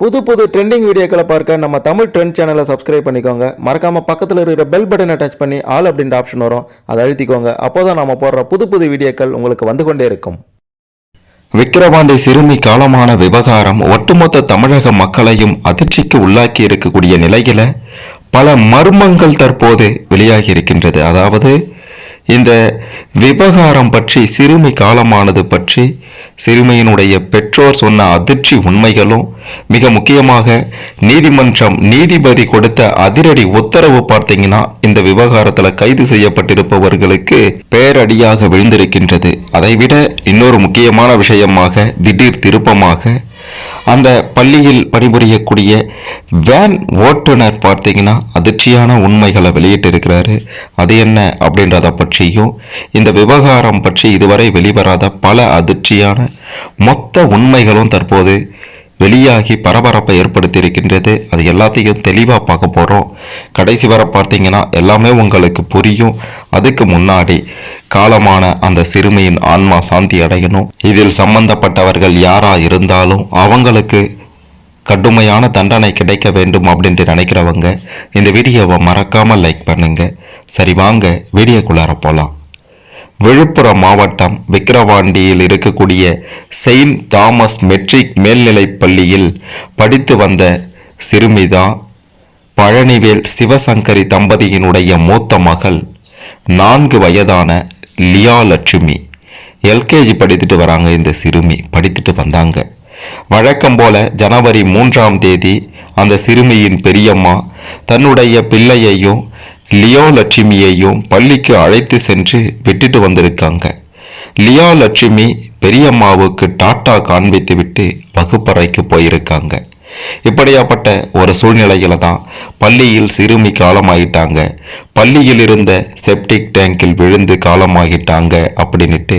புது புது ட்ரெண்டிங் வீடியோக்களை பார்க்க நம்ம தமிழ் ட்ரெண்ட் சேனலை சப்ஸ்கிரைப் பண்ணிக்கோங்க. மறக்காமல் பக்கத்தில் இருக்கிற பெல் பட்டனை டச் பண்ணி ஆல் அப்படின்ற ஆப்ஷன் வரும். அதை அழுத்திக்கோங்க. அப்போதான் நம்ம போடுற புது புது வீடியோக்கள் உங்களுக்கு வந்து கொண்டே இருக்கும். விக்கிரவாண்டி சிறுமி காலமான விவகாரம் ஒட்டுமொத்த தமிழக மக்களையும் அதிர்ச்சிக்கு உள்ளாக்கி இருக்கக்கூடிய நிலையில் பல மர்மங்கள் தற்போது வெளியாகி இருக்கின்றது. அதாவது இந்த விவகாரம் பற்றி சிறுமி காலமானது பற்றி சிறுமியினுடைய பெற்றோர் சொன்ன அதிர்ச்சி உண்மைகளும் மிக முக்கியமாக நீதிமன்றம் நீதிபதி கொடுத்த அதிரடி உத்தரவு பார்த்தீங்கன்னா இந்த விவகாரத்தில் கைது செய்யப்பட்டிருப்பவர்களுக்கு பேரடியாக விழுந்திருக்கின்றது. அதைவிட இன்னொரு முக்கியமான விஷயமாக திடீர் திருப்பமாக அந்த பள்ளியில் பணிபுரியக்கூடிய வேன் ஓட்டுநர் பார்த்தீங்கன்னா அதிர்ச்சியான உண்மைகளை வெளியிட்டிருக்கிறாரு. அது என்ன அப்படின்றத பற்றியும் இந்த விவகாரம் பற்றி இதுவரை வெளிவராத பல அதிர்ச்சியான மொத்த உண்மைகளும் தற்போது வெளியாகி பரபரப்பை ஏற்படுத்தியிருக்கின்றது. அது எல்லாத்தையும் தெளிவாக பார்க்க போகிறோம் கடைசி வரை பார்த்தீங்கன்னா எல்லாமே உங்களுக்கு புரியும். அதுக்கு முன்னாடி காலமான அந்த சிறுமியின் ஆன்மா சாந்தி அடையணும். இதில் சம்பந்தப்பட்டவர்கள் யாராக இருந்தாலும் அவங்களுக்கு கடுமையான தண்டனை கிடைக்க வேண்டும் அப்படின்ட்டு நினைக்கிறவங்க இந்த வீடியோவை மறக்காமல் லைக் பண்ணுங்கள் சரி வாங்க வீடியோக்குள்ளார போகலாம் விழுப்புரம் மாவட்டம் விக்கிரவாண்டியில் இருக்கக்கூடிய செயின்ட் தாமஸ் மெட்ரிக் மேல்நிலைப் பள்ளியில் படித்து வந்த சிறுமிதா பழனிவேல் சிவசங்கரி தம்பதியினுடைய மூத்த மகள் நான்கு வயதான லியா லட்சுமி. எல்கேஜி படித்துட்டு வராங்க இந்த சிறுமி. படித்துட்டு வந்தாங்க. வழக்கம் போல ஜனவரி மூன்றாம் தேதி அந்த சிறுமியின் பெரியம்மா தன்னுடைய பிள்ளையையும் லியோ லட்சுமியையும் பள்ளிக்கு அழைத்து சென்று விட்டுட்டு வந்திருக்காங்க. லியோ லட்சுமி பெரியம்மாவுக்கு டாட்டா காண்பித்து விட்டு வகுப்பறைக்கு போயிருக்காங்க. இப்படியாப்பட்ட ஒரு சூழ்நிலையில தான் பள்ளியில் சிறுமி காலமாகிட்டாங்க பள்ளியில் இருந்த செப்டிக் டேங்கில் விழுந்து காலமாகிட்டாங்க அப்படின்னுட்டு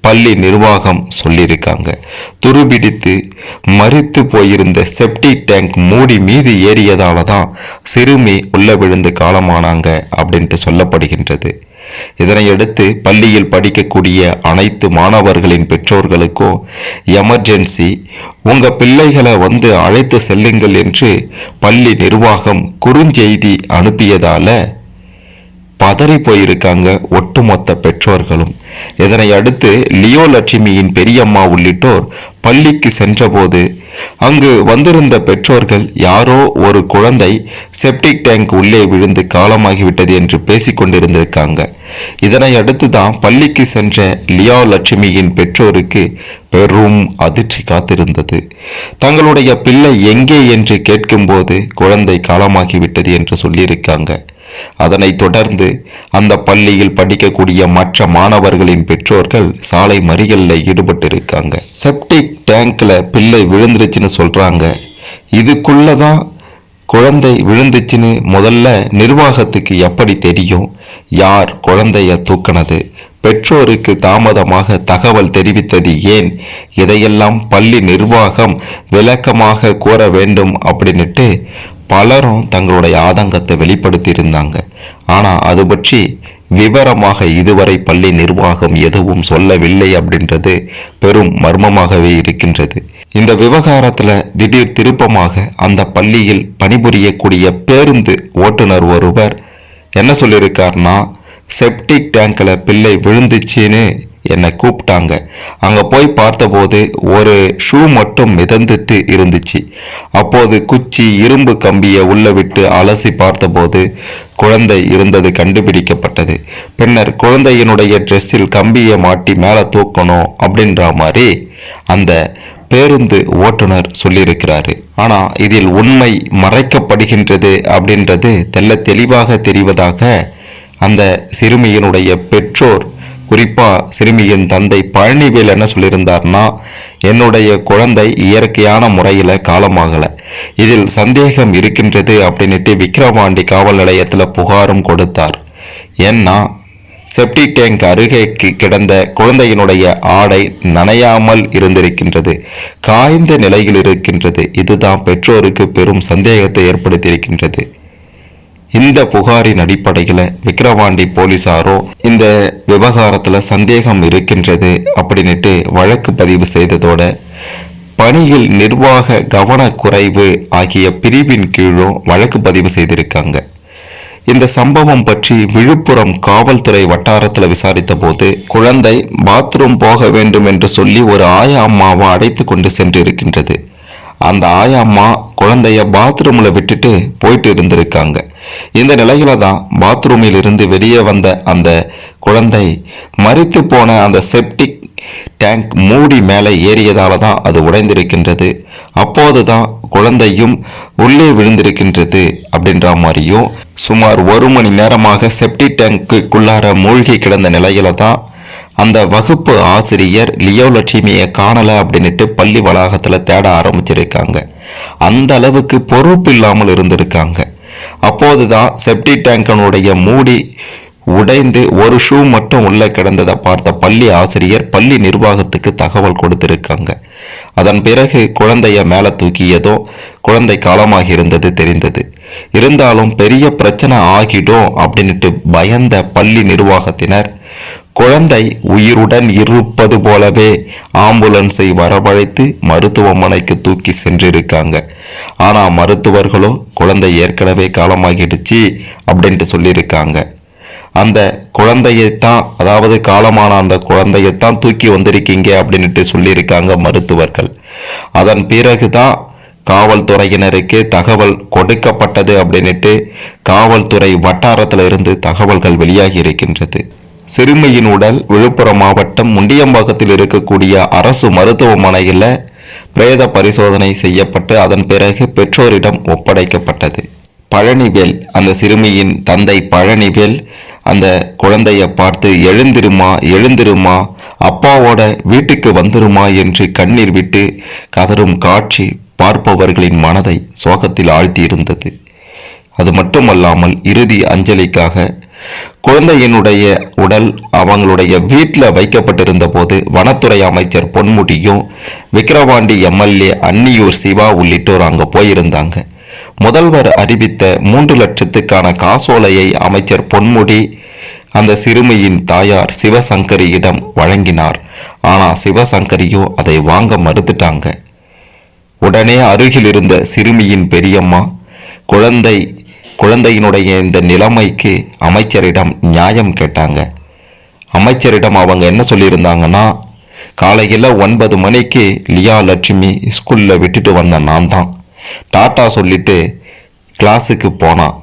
பள்ளி நிர்வாகம் சொல்லியிருக்காங்க. துருபிடித்து மறித்து போயிருந்த செப்டிக் டேங்க் மூடி மீது ஏறியதால தான் சிறுமி உள்ள விழுந்து காலமானாங்க அப்படின்ட்டு சொல்லப்படுகின்றது. இதனையடுத்து பள்ளியில் படிக்கக்கூடிய அனைத்து மாணவர்களின் பெற்றோர்களுக்கும் எமர்ஜென்சி உங்க பிள்ளைகளை வந்து அழைத்து செல்லுங்கள் என்று பள்ளி நிர்வாகம் குறுஞ்செய்தி அனுப்பியதால பதறி போயிருக்காங்க ஒட்டுமொத்த பெற்றோர்களும். இதனை அடுத்து லியோ லட்சுமியின் பெரியம்மா உள்ளிட்டோர் பள்ளிக்கு சென்றபோது அங்கு வந்திருந்த பெற்றோர்கள் யாரோ ஒரு குழந்தை செப்டிக் டேங்க் உள்ளே விழுந்து காலமாகிவிட்டது என்று பேசிக்கொண்டிருந்திருக்காங்க இதனை அடுத்து தான் பள்ளிக்கு சென்ற லியோ லட்சுமியின் பெற்றோருக்கு பெரும் அதிர்ச்சி காத்திருந்தது. தங்களுடைய பிள்ளை எங்கே என்று கேட்கும்போது குழந்தை காலமாகிவிட்டது என்று சொல்லியிருக்காங்க. அதனைத் தொடர்ந்து அந்த பள்ளியில் படிக்கக்கூடிய மற்ற மாணவர்களின் பெற்றோர்கள் சாலை மறிகளில் ஈடுபட்டிருக்காங்க. செப்டிக் டேங்க்ல பிள்ளை விழுந்துருச்சுன்னு சொல்றாங்க. இதுக்குள்ளதான் குழந்தை விழுந்துச்சுன்னு முதல்ல நிர்வாகத்துக்கு எப்படி தெரியும்? யார் குழந்தைய தூக்கினது? பெற்றோருக்கு தாமதமாக தகவல் தெரிவித்தது ஏன்? இதையெல்லாம் பள்ளி நிர்வாகம் விளக்கமாக கூற வேண்டும் அப்படின்னுட்டு பலரும் தங்களுடைய ஆதங்கத்தை வெளிப்படுத்தி இருந்தாங்க ஆனால் அது பற்றி விவரமாக இதுவரை பள்ளி நிர்வாகம் எதுவும் சொல்லவில்லை அப்படின்றது பெரும் மர்மமாகவே இருக்கின்றது. இந்த விவகாரத்தில் திடீர் திருப்பமாக அந்த பள்ளியில் பணிபுரியக்கூடிய பேருந்து ஓட்டுநர் ஒருவர் என்ன சொல்லியிருக்காருன்னா செப்டிக் டேங்கில் பிள்ளை விழுந்துச்சுன்னு என்னை கூப்பிட்டாங்க. அங்கே போய் பார்த்தபோது ஒரு ஷூ மட்டும் மிதந்துட்டு இருந்துச்சு. அப்போது குச்சி இரும்பு கம்பியை உள்ள விட்டு அலசி பார்த்தபோது குழந்தை இருந்தது கண்டுபிடிக்கப்பட்டது. பின்னர் குழந்தையினுடைய ட்ரெஸ்ஸில் கம்பியை மாட்டி மேலே தூக்கணும் அப்படின்ற மாதிரி அந்த பேருந்து ஓட்டுநர் சொல்லியிருக்கிறாரு. ஆனால் இதில் உண்மை மறைக்கப்படுகின்றது அப்படின்றது தெல்ல தெளிவாக தெரிவதாக அந்த சிறுமியினுடைய பெற்றோர் குறிப்பா சிறுமியின் தந்தை பழனிவேல் என்ன சொல்லியிருந்தார்னா என்னுடைய குழந்தை இயற்கையான முறையில் காலமாகலை. இதில் சந்தேகம் இருக்கின்றது அப்படின்னுட்டு விக்ரவாண்டி காவல் நிலையத்தில் புகாரும் கொடுத்தார். ஏன்னா செப்டிக் டேங்க் அருகே கிடந்த குழந்தையினுடைய ஆடை நனையாமல் இருந்திருக்கின்றது. காய்ந்த நிலையில் இருக்கின்றது. இதுதான் பெற்றோருக்கு பெரும் சந்தேகத்தை ஏற்படுத்தியிருக்கின்றது. இந்த புகாரின் அடிப்படையில் விக்கிரவாண்டி போலீசாரோ இந்த விவகாரத்தில் சந்தேகம் இருக்கின்றது அப்படின்னுட்டு வழக்கு பதிவு செய்ததோட பணியில் நிர்வாக கவனக்குறைவு ஆகிய பிரிவின் கீழும் வழக்கு பதிவு செய்திருக்காங்க. இந்த சம்பவம் பற்றி விழுப்புரம் காவல்துறை வட்டாரத்தில் விசாரித்த போது குழந்தை பாத்ரூம் போக வேண்டும் என்று சொல்லி ஒரு ஆயா அம்மாவை அடைத்து கொண்டு சென்று இருக்கின்றது அந்த ஆயா அம்மா குழந்தைய பாத்ரூமில் விட்டுட்டு போயிட்டு இருந்திருக்காங்க. இந்த நிலையில தான் பாத்ரூமில் இருந்து வெளியே வந்த அந்த குழந்தை மறித்து போன அந்த செப்டிக் டேங்க் மூடி மேலே ஏறியதால தான் அது உடைந்திருக்கின்றது. அப்போது தான் குழந்தையும் உள்ளே விழுந்திருக்கின்றது அப்படின்ற மாதிரியும் சுமார் ஒரு மணி நேரமாக செப்டி டேங்க்குள்ளார மூழ்கி கிடந்த நிலையில தான் அந்த வகுப்பு ஆசிரியர் லியோ லட்சுமியை காணலை அப்படின்னுட்டு பள்ளி வளாகத்தில் தேட ஆரம்பிச்சிருக்காங்க. அந்த அளவுக்கு பொறுப்பு இல்லாமல் இருந்திருக்காங்க. அப்போதுதான் செப்டி டேங்கனுடைய மூடி உடைந்து ஒரு ஷூ மட்டும் உள்ளே கிடந்ததை பார்த்த பள்ளி ஆசிரியர் பள்ளி நிர்வாகத்துக்கு தகவல் கொடுத்திருக்காங்க. அதன் பிறகு குழந்தைய மேலே தூக்கியதோ குழந்தை காலமாக இருந்தது தெரிந்தது. இருந்தாலும் பெரிய பிரச்சனை ஆகிடும் அப்படின்னுட்டு பயந்த பள்ளி நிர்வாகத்தினர் குழந்தை உயிருடன் இருப்பது போலவே ஆம்புலன்ஸை வரவழைத்து மருத்துவமனைக்கு தூக்கி சென்றிருக்காங்க. ஆனால் மருத்துவர்களோ குழந்தை ஏற்கனவே காலமாகிடுச்சு அப்படின்ட்டு சொல்லியிருக்காங்க. அந்த குழந்தையைத்தான் அதாவது காலமான அந்த குழந்தையைத்தான் தூக்கி வந்திருக்கீங்க அப்படின்ட்டு சொல்லியிருக்காங்க மருத்துவர்கள். அதன் பிறகுதான் காவல்துறையினருக்கு தகவல் கொடுக்கப்பட்டது அப்படின்னுட்டு காவல்துறை வட்டாரத்தில் இருந்து தகவல்கள் வெளியாகி இருக்கின்றது. சிறுமியின் உடல் விழுப்புரம் மாவட்டம் முண்டியம்பாக்கத்தில் இருக்கக்கூடிய அரசு மருத்துவமனையில் பிரேத பரிசோதனை செய்யப்பட்டு அதன் பிறகு பெற்றோரிடம் ஒப்படைக்கப்பட்டது. பழனிவேல் அந்த சிறுமியின் தந்தை பழனிவேல் அந்த குழந்தையை பார்த்து எழுந்திருமா எழுந்திருமா அப்பாவோட வீட்டுக்கு வந்துருமா என்று கண்ணீர் விட்டு கதறும் காட்சி பார்ப்பவர்களின் மனதை சோகத்தில் ஆழ்த்தியிருந்தது. அது மட்டுமல்லாமல் இறுதி அஞ்சலிக்காக குழந்தையினுடைய உடல் அவங்களுடைய வீட்டில் வைக்கப்பட்டிருந்த போது வனத்துறை அமைச்சர் பொன்முடியும் விக்கிரவாண்டி எம்எல்ஏ அன்னியூர் சிவா உள்ளிட்டோர் அங்கே போயிருந்தாங்க. முதல்வர் அறிவித்த மூன்று லட்சத்துக்கான காசோலையை அமைச்சர் பொன்முடி அந்த சிறுமியின் தாயார் சிவசங்கரியிடம் வழங்கினார். ஆனால் சிவசங்கரியோ அதை வாங்க மறுத்துட்டாங்க. உடனே அருகில் இருந்த சிறுமியின் பெரியம்மா குழந்தை குழந்தையினுடைய இந்த நிலைமைக்கு அமைச்சரிடம் நியாயம் கேட்டாங்க. அமைச்சரிடம் அவங்க என்ன சொல்லியிருந்தாங்கன்னா காலையில் ஒன்பது மணிக்கு லியா லட்சுமி ஸ்கூலில் விட்டுட்டு வந்த நான் தான். டாட்டா சொல்லிட்டு கிளாஸுக்கு போனான்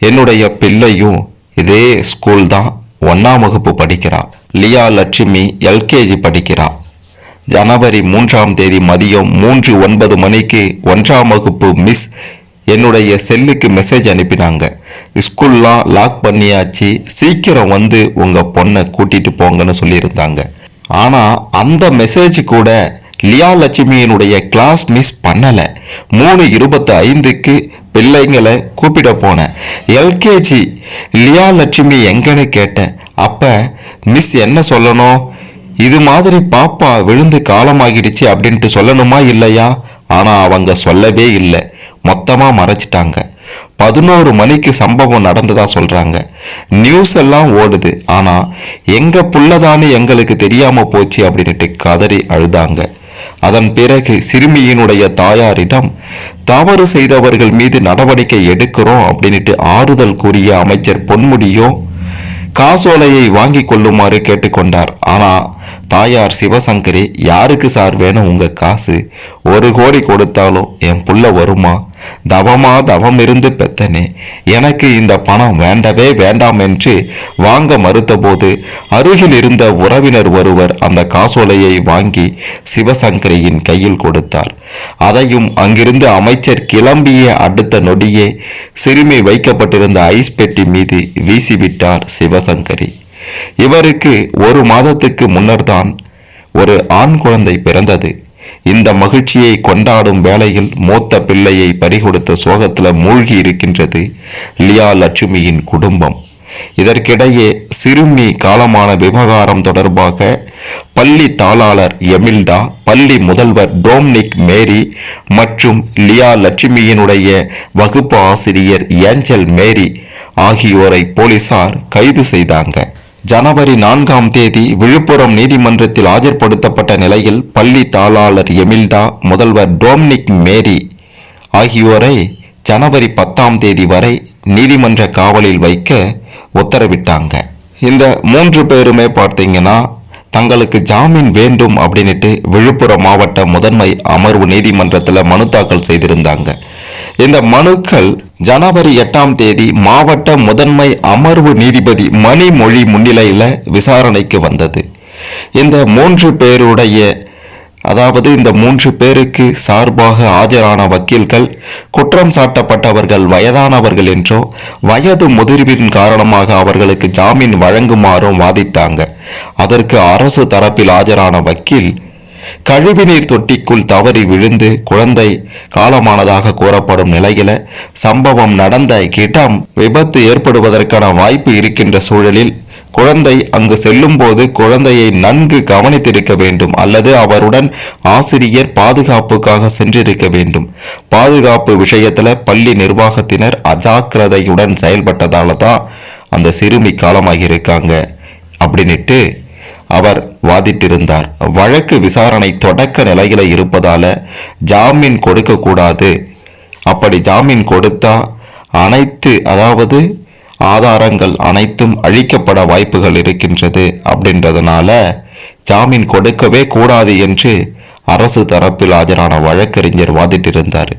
என்னுடைய பிள்ளையும் இதே ஸ்கூல் தான் ஒன்றாம் வகுப்பு படிக்கிறான் லியா லட்சுமி எல்கேஜி படிக்கிறான் ஜனவரி மூன்றாம் தேதி மதியம் மூன்று ஒன்பது மணிக்கு ஒன்றாம் வகுப்பு மிஸ் என்னுடைய செல்லுக்கு மெசேஜ் அனுப்பினாங்க. ஸ்கூல்லாம் லாக் பண்ணியாச்சு. சீக்கிரம் வந்து உங்கள் பொண்ணை கூட்டிகிட்டு போங்கன்னு சொல்லியிருந்தாங்க. ஆனால் அந்த மெசேஜ் கூட லியா லட்சுமியினுடைய கிளாஸ் மிஸ் பண்ணலை. மூணு இருபத்தி ஐந்துக்கு பிள்ளைங்களை கூப்பிட போனேன். எல்கேஜி லியா லட்சுமி எங்கன்னு கேட்டேன். அப்போ மிஸ் என்ன சொல்லணும்? இது மாதிரி பாப்பா விழுந்து காலமாகிடுச்சு அப்படின்ட்டு சொல்லணுமா இல்லையா? ஆனால் அவங்க சொல்லவே இல்லை. மொத்தமாக மறைச்சிட்டாங்க. பதினோரு மணிக்கு சம்பவம் நடந்ததா சொல்கிறாங்க நியூஸ் எல்லாம் ஓடுது. ஆனால் எங்கள் புள்ளதான்னு எங்களுக்கு தெரியாமல் போச்சு அப்படின்ட்டு கதறி அழுதாங்க. அதன் பிறகு சிறுமியினுடைய தாயாரிடம் தவறு செய்தவர்கள் மீது நடவடிக்கை எடுக்கிறோம் அப்படின்ட்டு ஆறுதல் கூறிய அமைச்சர் பொன்முடியோ காசோலையை வாங்கி கொள்ளுமாறு கேட்டுக்கொண்டார். ஆனால் தாயார் சிவசங்கரி யாருக்கு சார் வேணும் உங்கள் காசு? ஒரு கோடி கொடுத்தாலும் என் புள்ள வருமா? தவமா தவம் இருந்து பெத்தனே எனக்கு இந்த பணம் வேண்டவே வேண்டாம் என்று வாங்க மறுத்தபோது அருகில் இருந்த உறவினர் ஒருவர் அந்த காசோலையை வாங்கி சிவசங்கரியின் கையில் கொடுத்தார். அதையும் அங்கிருந்து அமைச்சர் கிளம்பிய அடுத்த நொடியே சிறுமி வைக்கப்பட்டிருந்த ஐஸ் பெட்டி மீது வீசிவிட்டார் சிவசங்கரி. இவருக்கு ஒரு மாதத்துக்கு முன்னர் தான் ஒரு ஆண் குழந்தை பிறந்தது. இந்த மகிழ்ச்சியை கொண்டாடும் வேளையில் மூத்த பிள்ளையை பறிகொடுத்த சோகத்தில் மூழ்கி இருக்கின்றது லியா லட்சுமியின் குடும்பம். இதற்கிடையே சிறுமி காலமான விவகாரம் தொடர்பாக பள்ளி தாளாளர் எமில்டா பள்ளி முதல்வர் டோம்னிக் மேரி மற்றும் லியா லட்சுமியினுடைய வகுப்பு ஆசிரியர் ஏஞ்சல் மேரி ஆகியோரை போலீசார் கைது செய்தாங்க. ஜனவரி நான்காம் தேதி விழுப்புரம் நீதிமன்றத்தில் ஆஜர்படுத்தப்பட்ட நிலையில் பள்ளி தாளாளர் எமில்டா முதல்வர் டோம்னிக் மேரி ஆகியோரை ஜனவரி பத்தாம் தேதி வரை நீதிமன்ற காவலில் வைக்க உத்தரவிட்டாங்க. இந்த மூன்று பேருமே பார்த்தீங்கன்னா தங்களுக்கு ஜாமீன் வேண்டும் அப்படின்னுட்டு விழுப்புரம் மாவட்ட முதன்மை அமர்வு நீதிமன்றத்தில் மனு தாக்கல் செய்திருந்தாங்க. இந்த மனுக்கள் ஜனவரி எட்டாம் தேதி மாவட்ட முதன்மை அமர்வு நீதிபதி மணிமொழி முன்னிலையில் விசாரணைக்கு வந்தது. இந்த மூன்று பேருடைய அதாவது இந்த மூன்று பேருக்கு சார்பாக ஆஜரான வக்கீல்கள் குற்றம் சாட்டப்பட்டவர்கள் வயதானவர்கள் என்றோ வயது முதிர்வின் காரணமாக அவர்களுக்கு ஜாமீன் வழங்குமாறும் வாதிட்டாங்க. அதற்கு அரசு தரப்பில் ஆஜரான வக்கீல் கழிவுநீர் தொட்டிக்குள் தவறி விழுந்து குழந்தை காலமானதாக கூறப்படும் நிலையில சம்பவம் நடந்த இடம் விபத்து ஏற்படுவதற்கான வாய்ப்பு இருக்கின்ற சூழலில் குழந்தை அங்கு செல்லும் போது குழந்தையை நன்கு கவனித்திருக்க வேண்டும் அல்லது அவருடன் ஆசிரியர் பாதுகாப்புக்காக சென்றிருக்க வேண்டும். பாதுகாப்பு விஷயத்துல பள்ளி நிர்வாகத்தினர் அஜாக்கிரதையுடன் செயல்பட்டதால தான் அந்த சிறுமி காலமாகி இருக்காங்க அப்படின்னுட்டு அவர் வாதிட்டிருந்தார். வழக்கு விசாரணை தொடக்க நிலையில இருப்பதால ஜாமீன் கொடுக்க கூடாது. அப்படி ஜாமீன் கொடுத்தா அனைத்து அதாவது ஆதாரங்கள் அனைத்தும் அழிக்கப்பட வாய்ப்புகள் இருக்கின்றது அப்படின்றதுனால ஜாமீன் கொடுக்கவே கூடாது என்று அரசு தரப்பில் ஆஜரான வழக்கறிஞர் வாதிட்டிருந்தார்.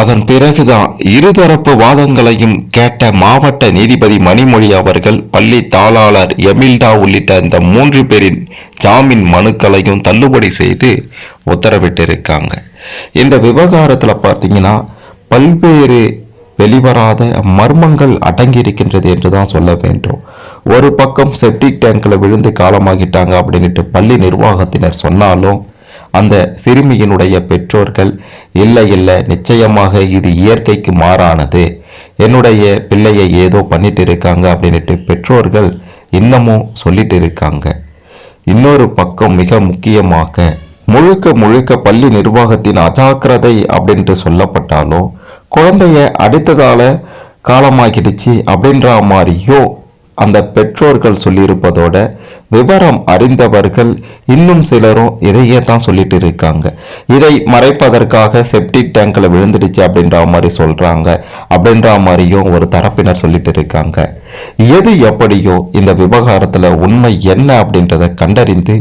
அதன் பிறகுதான் இருதரப்பு வாதங்களையும் கேட்ட மாவட்ட நீதிபதி மணிமொழி அவர்கள் பள்ளி தாளாளர் எமில்டா உள்ளிட்ட இந்த மூன்று பேரின் ஜாமீன் மனுக்களையும் தள்ளுபடி செய்து உத்தரவிட்டிருக்காங்க. இந்த விவகாரத்தில் பார்த்தீங்கன்னா பல்வேறு வெளிவராத மர்மங்கள் அடங்கியிருக்கின்றது என்று தான் சொல்ல வேண்டும். ஒரு பக்கம் செப்டிக் டேங்கில் விழுந்து காலமாகிட்டாங்க அப்படின்ட்டு பள்ளி நிர்வாகத்தினர் சொன்னாலும் அந்த சிறுமியினுடைய பெற்றோர்கள் இல்லை இல்லை நிச்சயமாக இது இயற்கைக்கு மாறானது. என்னுடைய பிள்ளையை ஏதோ பண்ணிட்டு இருக்காங்க அப்படின்ட்டு பெற்றோர்கள் இன்னமும் சொல்லிட்டு இருக்காங்க இன்னொரு பக்கம் மிக முக்கியமாக முழுக்க முழுக்க பள்ளி நிர்வாகத்தின் அஜாக்கிரதை அப்படின்ட்டு சொல்லப்பட்டாலும் குழந்தைய அடுத்ததால காலமாகிடுச்சு அப்படின்ற மாதிரியோ அந்த பெற்றோர்கள் சொல்லியிருப்பதோட விவரம் அறிந்தவர்கள் இன்னும் சிலரும் இதையே தான் சொல்லிட்டு இருக்காங்க. இதை மறைப்பதற்காக செப்டிக் டேங்கில் விழுந்துடுச்சு அப்படின்ற மாதிரி சொல்கிறாங்க அப்படின்ற மாதிரியும் ஒரு தரப்பினர் சொல்லிட்டு இருக்காங்க. எது எப்படியோ இந்த விவகாரத்தில் உண்மை என்ன அப்படின்றத கண்டறிந்து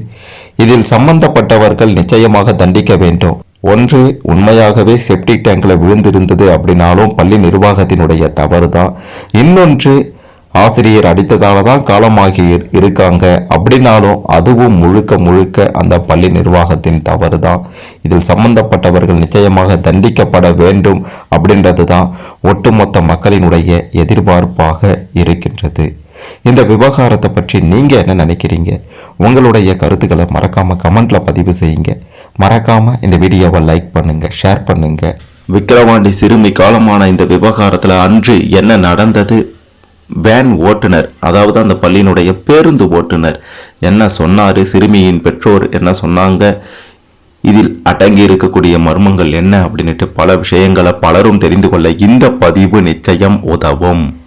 இதில் சம்பந்தப்பட்டவர்கள் நிச்சயமாக தண்டிக்க வேண்டும். ஒன்று உண்மையாகவே செப்டிக் டேங்கில் விழுந்திருந்தது அப்படின்னாலும் பள்ளி நிர்வாகத்தினுடைய தவறு தான் இன்னொன்று ஆசிரியர் அடித்ததால தான் காலமாகி இரு- இருக்காங்க. அப்படின்னாலும் அதுவும் முழுக்க முழுக்க அந்த பள்ளி நிர்வாகத்தின் தவறு தான். இதில் சம்பந்தப்பட்டவர்கள் நிச்சயமாக தண்டிக்கப்பட வேண்டும் அப்படின்றது தான் ஒட்டுமொத்த மக்களினுடைய எதிர்பார்ப்பாக இருக்கின்றது. இந்த விவகாரத்தை பற்றி நீங்க என்ன நினைக்கிறீங்க? உங்களுடைய கருத்துக்களை மறக்காம கமெண்ட்ல பதிவு செய்யுங்க. மறக்காம இந்த வீடியோவை லைக் பண்ணுங்க ஷேர் பண்ணுங்க. விக்கிரவாண்டி சிறுமி காலமான இந்த விவகாரத்தில் அன்று என்ன நடந்தது? வேன் ஓட்டுநர் அதாவது அந்த பள்ளியினுடைய பேருந்து ஓட்டுநர். என்ன சொன்னார்? சிறுமியின் பெற்றோர் என்ன சொன்னாங்க? இதில் அடங்கி இருக்கக்கூடிய மர்மங்கள் என்ன? அப்படின்னுட்டு பல விஷயங்களை பலரும் தெரிந்து கொள்ள இந்த பதிவு நிச்சயம் உதவும்.